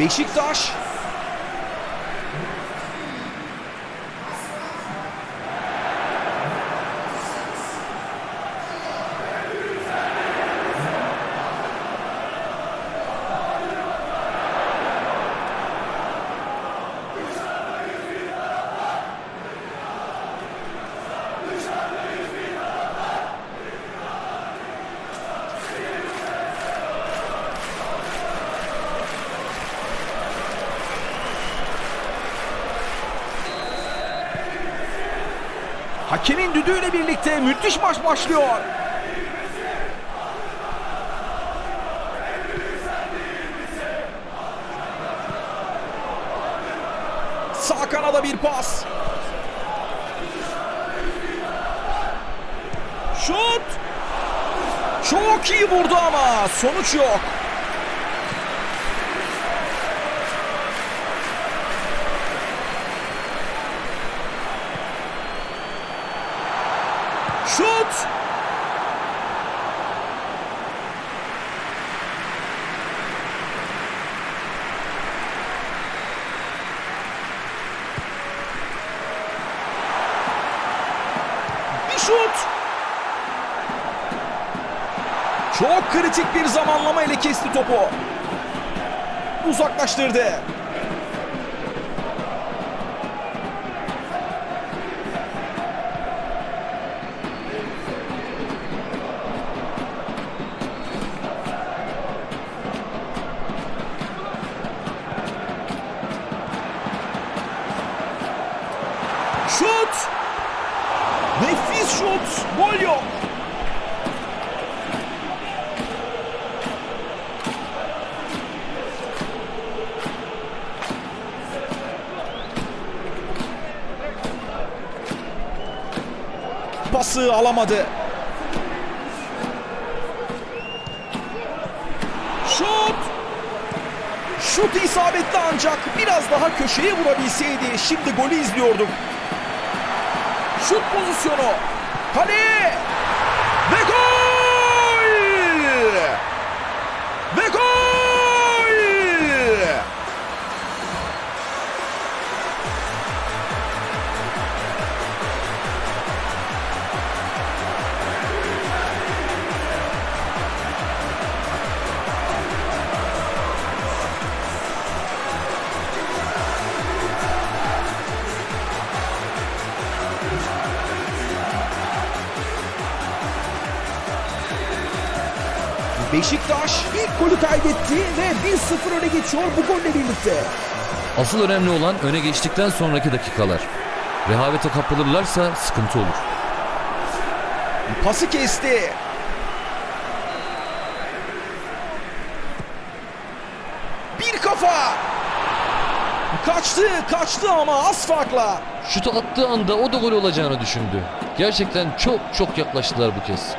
Beşiktaş hakemin düdüğüyle birlikte müthiş maç başlıyor. Sağ kanada bir pas. Şut! Çok iyi vurdu ama sonuç yok. Şut! Bir şut! Çok kritik bir zamanlama ile kesti topu. Uzaklaştırdı. Pası alamadı. Şut! Şut isabetli ancak biraz daha köşeye vurabilseydi şimdi golü izliyorduk. Şut pozisyonu. Kale! Beşiktaş ilk golü kaydetti ve 1-0 öne geçiyor bu golle birlikte. Asıl önemli olan öne geçtikten sonraki dakikalar. Rehavete kapılırlarsa sıkıntı olur. Pası kesti. Bir kafa. Kaçtı, kaçtı ama az farkla. Şutu attığı anda o da gol olacağını düşündü. Gerçekten çok çok yaklaştılar bu kez.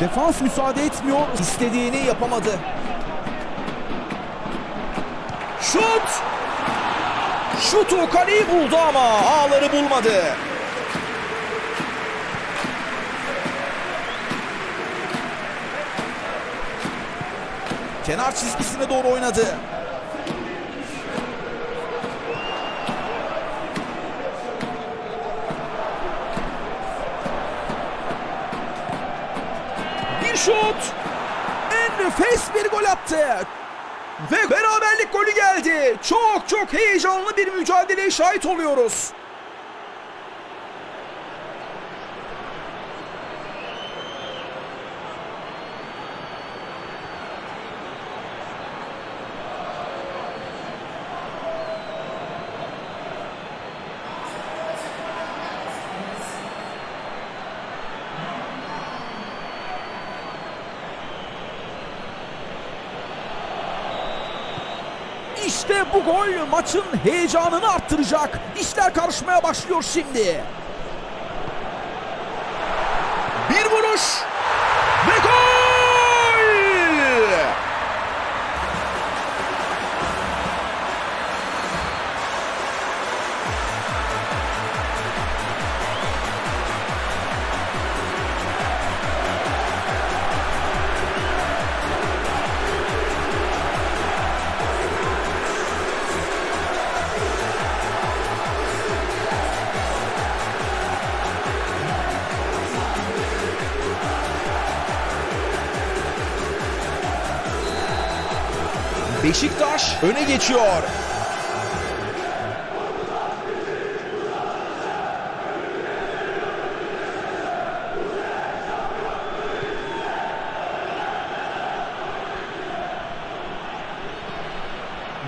Defans müsaade etmiyor. İstediğini yapamadı. Şut! Şutu kaleyi buldu ama ağları bulmadı. Kenar çizgisine doğru oynadı. Şut. En nefes bir gol attı. Ve beraberlik golü geldi. Çok çok heyecanlı bir mücadeleye şahit oluyoruz. İşte bu gol maçın heyecanını arttıracak. İşler karışmaya başlıyor şimdi. Bir vuruş. Beşiktaş öne geçiyor.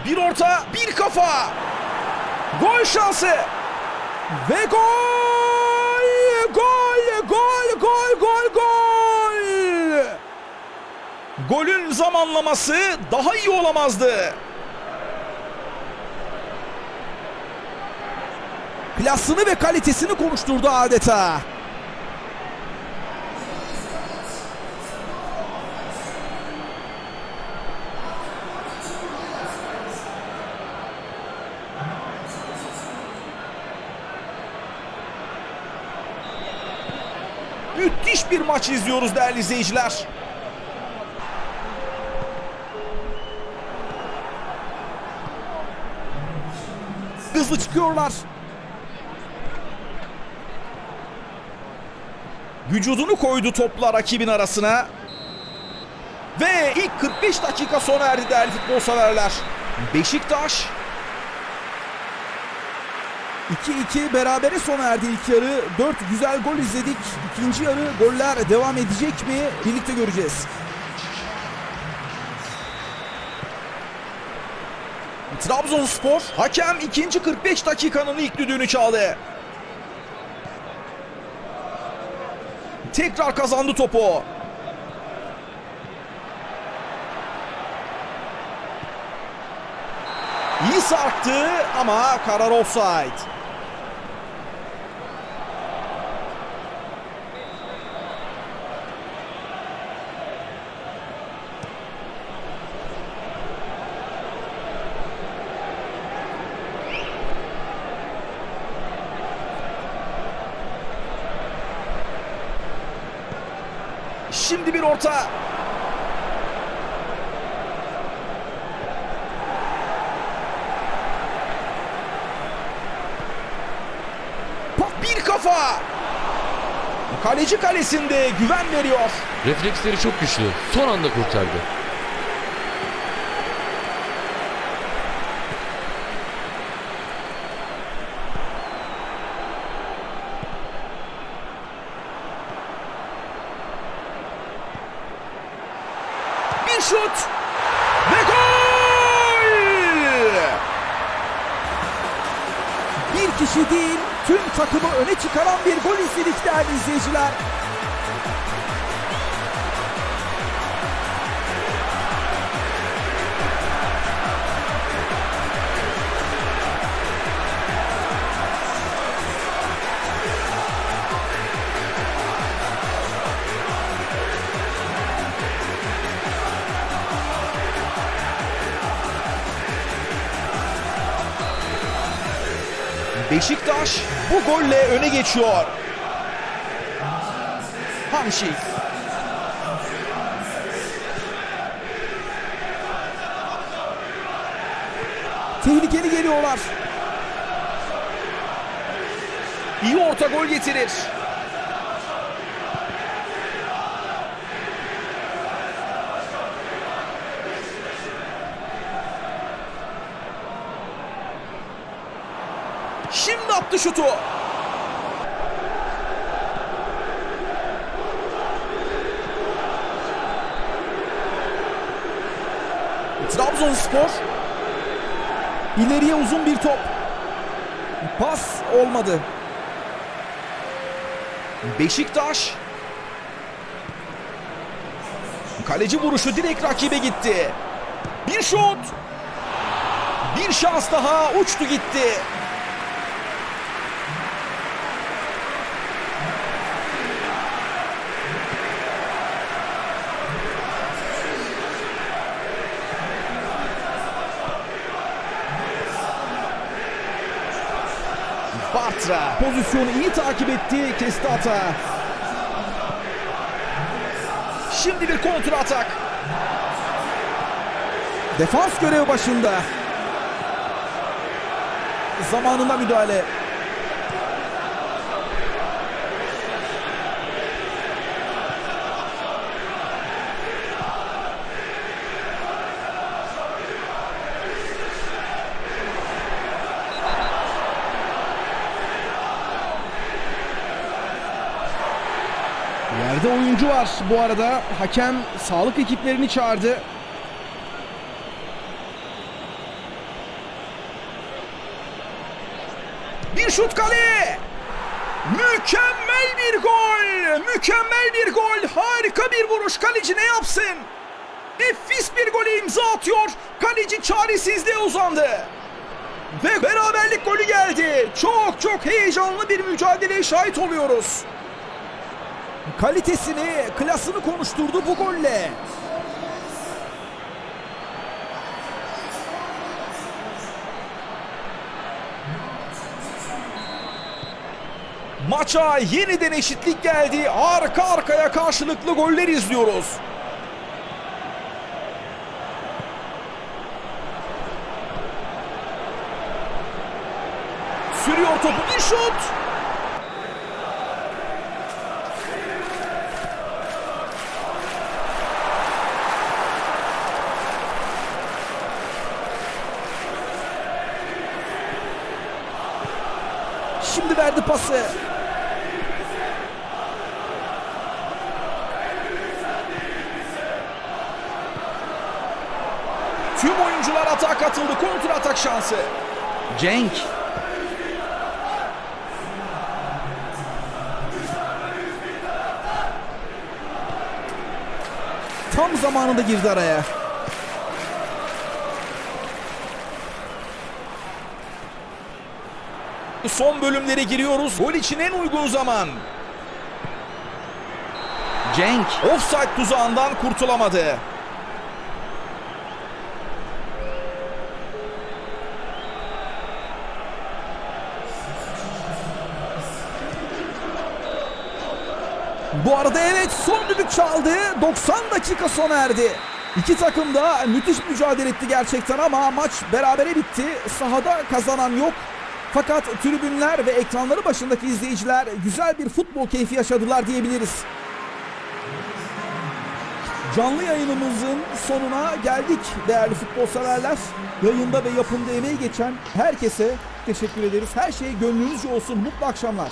Bir orta, bir kafa. Gol şansı. Ve gol! Gol! Gol! Gol! Gol! Golün zamanlaması daha iyi olamazdı. Klasını ve kalitesini konuşturdu adeta. Müthiş bir maç izliyoruz değerli izleyiciler. Hızlı çıkıyorlar. Vücudunu koydu topla rakibin arasına. Ve ilk 45 dakika sona erdi değerli futbol severler. Beşiktaş 2-2 berabere sona erdi ilk yarı. 4 güzel gol izledik. İkinci yarı goller devam edecek mi? Birlikte göreceğiz. Trabzonspor hakem ikinci 45 dakikanın ilk düdüğünü çaldı. Tekrar kazandı topu. İyi sarktı ama karar offside. Şimdi bir orta. Bir kafa. Kaleci kalesinde güven veriyor. Refleksleri çok güçlü. Son anda kurtardı. Bir şut. Ve gol! Bir kişi değil, tüm takımı öne çıkaran bir gol izledik değerli izleyiciler. Beşiktaş bu golle öne geçiyor. Hamşik. Tehlikeli geliyorlar. İyi orta gol getirir. Şimdi attı şutu. Trabzonspor ileriye uzun bir top. Pas olmadı. Beşiktaş Kaleci vuruşu direkt rakibe gitti. Bir şut. Bir şans daha uçtu gitti. Pozisyonu iyi takip etti. Kesti hata. Şimdi bir kontra atak. Defans görevi başında. Zamanında müdahale. Yerde oyuncu var bu arada. Hakem sağlık ekiplerini çağırdı. Bir şut kale. Mükemmel bir gol. Mükemmel bir gol. Harika bir vuruş. Kaleci ne yapsın? Nefis bir gole imza atıyor. Kaleci çaresizliğe uzandı. Ve beraberlik golü geldi. Çok çok heyecanlı bir mücadeleye şahit oluyoruz. Kalitesini, klasını konuşturdu bu golle. Maça yeniden eşitlik geldi. Arka arkaya karşılıklı goller izliyoruz. Sürüyor topu bir şut. Şimdi verdi pası. Tüm oyuncular atağa katıldı. Kontra atak şansı. Cenk. Tam zamanında girdi araya. Son bölümlere giriyoruz. Gol için en uygun zaman. Cenk offside tuzağından kurtulamadı. Bu arada evet son düdük çaldı. 90 dakika sona erdi. İki takım da müthiş mücadele etti gerçekten ama maç berabere bitti. Sahada kazanan yok. Fakat tribünler ve ekranları başındaki izleyiciler güzel bir futbol keyfi yaşadılar diyebiliriz. Canlı yayınımızın sonuna geldik değerli futbol severler. Yayında ve yapımda emeği geçen herkese teşekkür ederiz. Her şey gönlünüzce olsun. Mutlu akşamlar.